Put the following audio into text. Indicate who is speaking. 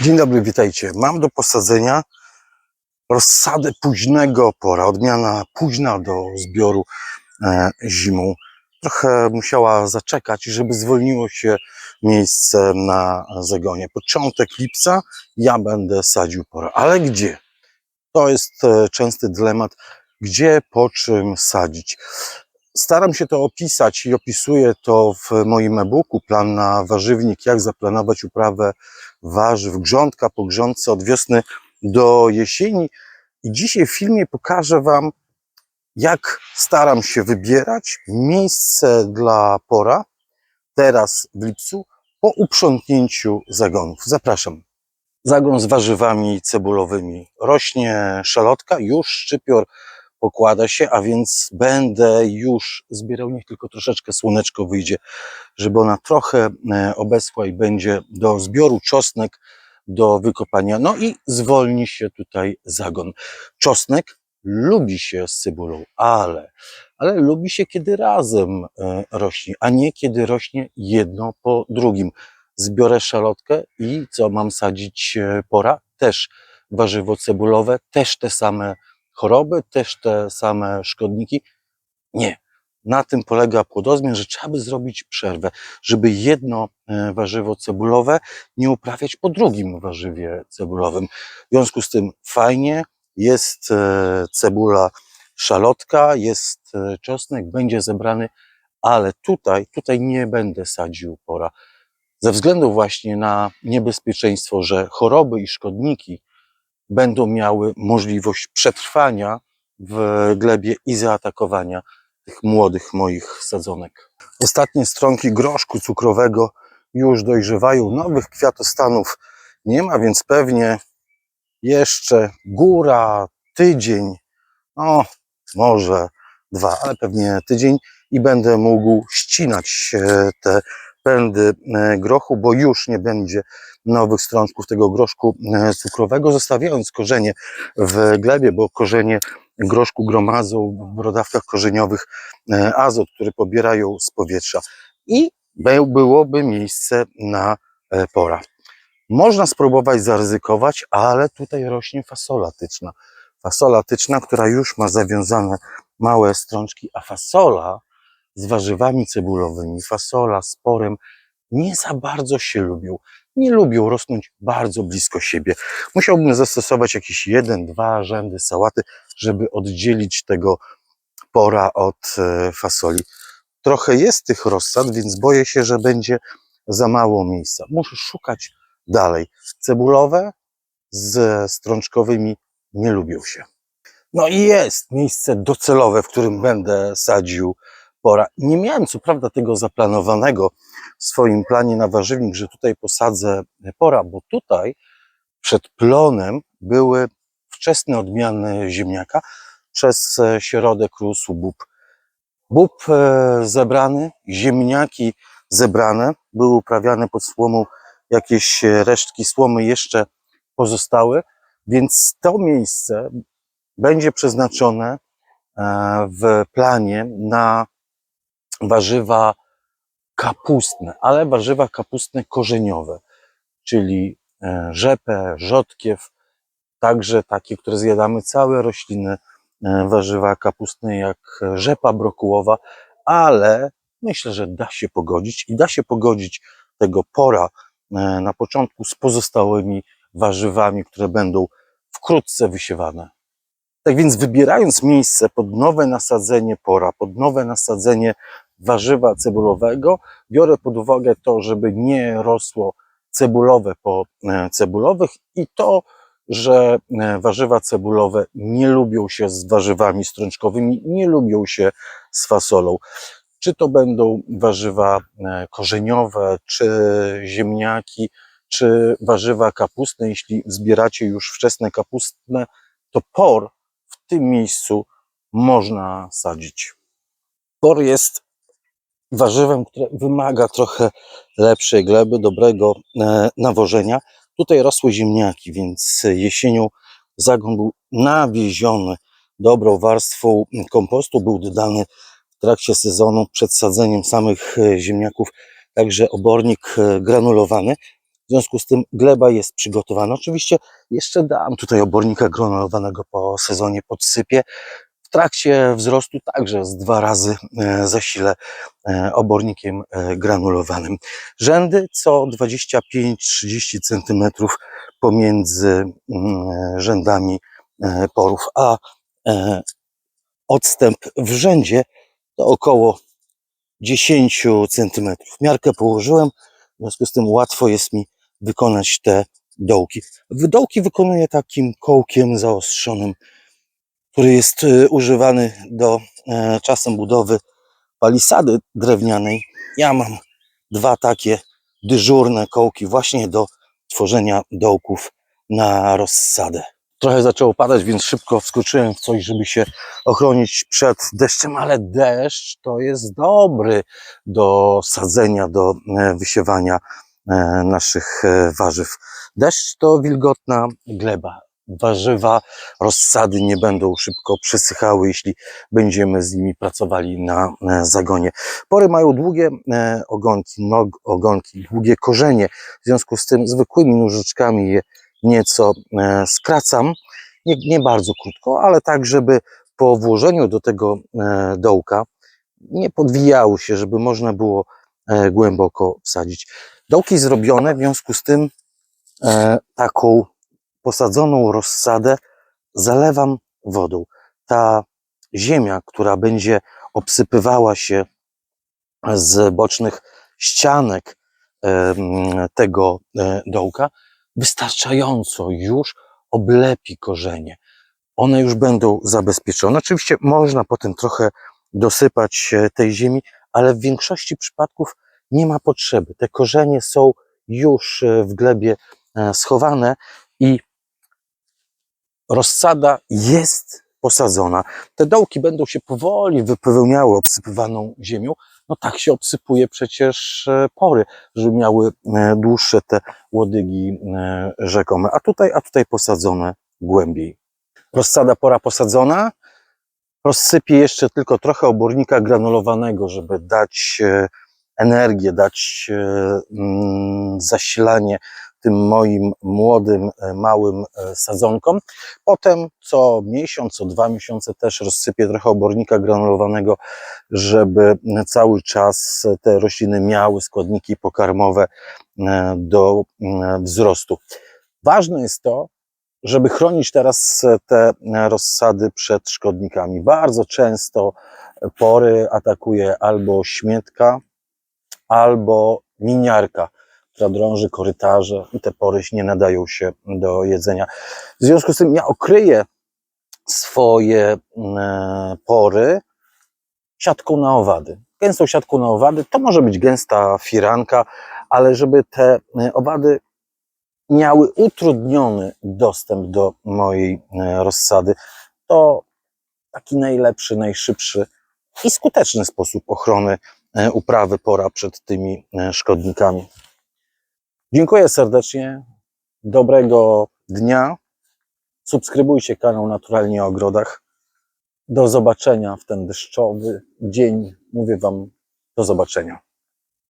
Speaker 1: Dzień dobry, witajcie. Mam do posadzenia rozsadę późnego pora, odmiana późna do zbioru e, zimą. Trochę musiała zaczekać, żeby zwolniło się miejsce na zagonie. Początek lipca ja będę sadził porę, ale gdzie? To jest e, częsty dylemat, gdzie, po czym sadzić. Staram się to opisać i opisuję to w moim e-booku Plan na warzywnik, jak zaplanować uprawę warzyw, grządka po grządce od wiosny do jesieni. I dzisiaj w filmie pokażę Wam, jak staram się wybierać miejsce dla pora, teraz w lipcu, po uprzątnięciu zagonów. Zapraszam. Zagon z warzywami cebulowymi. Rośnie szalotka, już szczypior pokłada się, a więc będę już zbierał, niech tylko troszeczkę słoneczko wyjdzie, żeby ona trochę e, obeschła i będzie do zbioru czosnek do wykopania. No i zwolni się tutaj zagon. Czosnek lubi się z cebulą, ale, ale lubi się kiedy razem e, rośnie, a nie kiedy rośnie jedno po drugim. Zbiorę szalotkę i co mam sadzić e, pora? Też warzywo cebulowe, też te same choroby, też te same szkodniki. Nie. Na tym polega płodozmian, że trzeba by zrobić przerwę, żeby jedno e, warzywo cebulowe nie uprawiać po drugim warzywie cebulowym. W związku z tym fajnie jest e, cebula szalotka, jest e, czosnek, będzie zebrany, ale tutaj, tutaj nie będę sadził pora. Ze względu właśnie na niebezpieczeństwo, że choroby i szkodniki będą miały możliwość przetrwania w glebie i zaatakowania tych młodych moich sadzonek. Ostatnie stronki groszku cukrowego już dojrzewają, nowych kwiatostanów nie ma, więc pewnie jeszcze góra, tydzień, no może dwa, ale pewnie tydzień i będę mógł ścinać te pędy e, grochu, bo już nie będzie nowych strączków tego groszku e, cukrowego, zostawiając korzenie w glebie, bo korzenie groszku gromadzą w brodawkach korzeniowych e, azot, który pobierają z powietrza i byłoby miejsce na e, pora. Można spróbować zaryzykować, ale tutaj rośnie fasola tyczna. Fasola tyczna, która już ma zawiązane małe strączki, a fasola z warzywami cebulowymi, fasola z porem nie za bardzo się lubią. Nie lubią rosnąć bardzo blisko siebie. Musiałbym zastosować jakieś jeden, dwa rzędy sałaty, żeby oddzielić tego pora od e, fasoli. Trochę jest tych rozsad, więc boję się, że będzie za mało miejsca. Muszę szukać dalej. Cebulowe z strączkowymi nie lubią się. No i jest miejsce docelowe, w którym będę sadził Nie miałem co prawda tego zaplanowanego w swoim planie na warzywnik, że tutaj posadzę pora, bo tutaj przed plonem były wczesne odmiany ziemniaka. Przez e, środek rósł bób. Bób e, zebrany, ziemniaki zebrane, były uprawiane pod słomą, jakieś e, resztki słomy jeszcze pozostały, więc to miejsce będzie przeznaczone w planie na warzywa kapustne, ale warzywa kapustne korzeniowe, czyli e, rzepę, rzodkiew, także takie, które zjadamy, całe rośliny, e, warzywa kapustne, jak rzepa brokułowa, ale myślę, że da się pogodzić i da się pogodzić tego pora e, na początku z pozostałymi warzywami, które będą wkrótce wysiewane. Tak więc wybierając miejsce pod nowe nasadzenie pora, pod nowe nasadzenie warzywa cebulowego, biorę pod uwagę to, żeby nie rosło cebulowe po e, cebulowych i to, że e, warzywa cebulowe nie lubią się z warzywami strączkowymi, nie lubią się z fasolą. Czy to będą warzywa e, korzeniowe, czy ziemniaki, czy warzywa kapustne. Jeśli zbieracie już wczesne kapustne, to por w tym miejscu można sadzić. Por jest warzywem, które wymaga trochę lepszej gleby, dobrego e, nawożenia. Tutaj rosły ziemniaki, więc jesienią zagon był nawieziony dobrą warstwą kompostu, był dodany w trakcie sezonu przed sadzeniem samych e, ziemniaków, także obornik e, granulowany. W związku z tym gleba jest przygotowana. Oczywiście jeszcze dam tutaj obornika granulowanego po sezonie, podsypię. W trakcie wzrostu także z dwa razy e, zasilę e, obornikiem e, granulowanym. Rzędy co 25-30 cm pomiędzy mm, rzędami porów, a odstęp w rzędzie to około 10 cm. Miarkę położyłem, w związku z tym łatwo jest mi wykonać te dołki. Dołki wykonuję takim kołkiem zaostrzonym, który jest e, używany do e, czasem budowy palisady drewnianej. Ja mam dwa takie dyżurne kołki właśnie do tworzenia dołków na rozsadę. Trochę zaczęło padać, więc szybko wskoczyłem w coś, żeby się ochronić przed deszczem, ale deszcz to jest dobry do sadzenia, do e, wysiewania e, naszych warzyw. Deszcz to wilgotna gleba. Warzywa, rozsady nie będą szybko przesychały, jeśli będziemy z nimi pracowali na e, zagonie. Pory mają długie e, ogonki, nog, ogonki, długie korzenie. W związku z tym zwykłymi nóżyczkami je nieco e, skracam. Nie, nie bardzo krótko, ale tak, żeby po włożeniu do tego dołka nie podwijały się, żeby można było głęboko wsadzić. Dołki zrobione, w związku z tym taką posadzoną rozsadę zalewam wodą. Ta ziemia, która będzie obsypywała się z bocznych ścianek tego e, dołka, wystarczająco już oblepi korzenie. One już będą zabezpieczone. Oczywiście można potem trochę dosypać e, tej ziemi, ale w większości przypadków nie ma potrzeby. Te korzenie są już e, w glebie schowane i rozsada jest posadzona. Te dołki będą się powoli wypełniały obsypywaną ziemią. No tak się obsypuje przecież e, pory, żeby miały e, dłuższe te łodygi e, rzekome. A tutaj, a tutaj posadzone głębiej. Rozsada pora posadzona. Rozsypię jeszcze tylko trochę obornika granulowanego, żeby dać energię, dać mm, zasilanie tym moim młodym, e, małym e, sadzonkom. Potem co miesiąc, co dwa miesiące też rozsypię trochę obornika granulowanego, żeby cały czas te rośliny miały składniki pokarmowe e, do wzrostu. Ważne jest to, żeby chronić teraz te rozsady przed szkodnikami. Bardzo często pory atakuje albo śmietka, albo miniarka, która drąży korytarze i te pory nie nadają się do jedzenia. W związku z tym ja okryję swoje mm, pory siatką na owady. Gęstą siatką na owady, to może być gęsta firanka, ale żeby te e, owady miały utrudniony dostęp do mojej e, rozsady, to taki najlepszy, najszybszy i skuteczny sposób ochrony e, uprawy pora przed tymi e, szkodnikami. Dziękuję serdecznie. Dobrego dnia. Subskrybujcie kanał Naturalnie o Ogrodach. Do zobaczenia w ten deszczowy dzień. Mówię Wam do zobaczenia.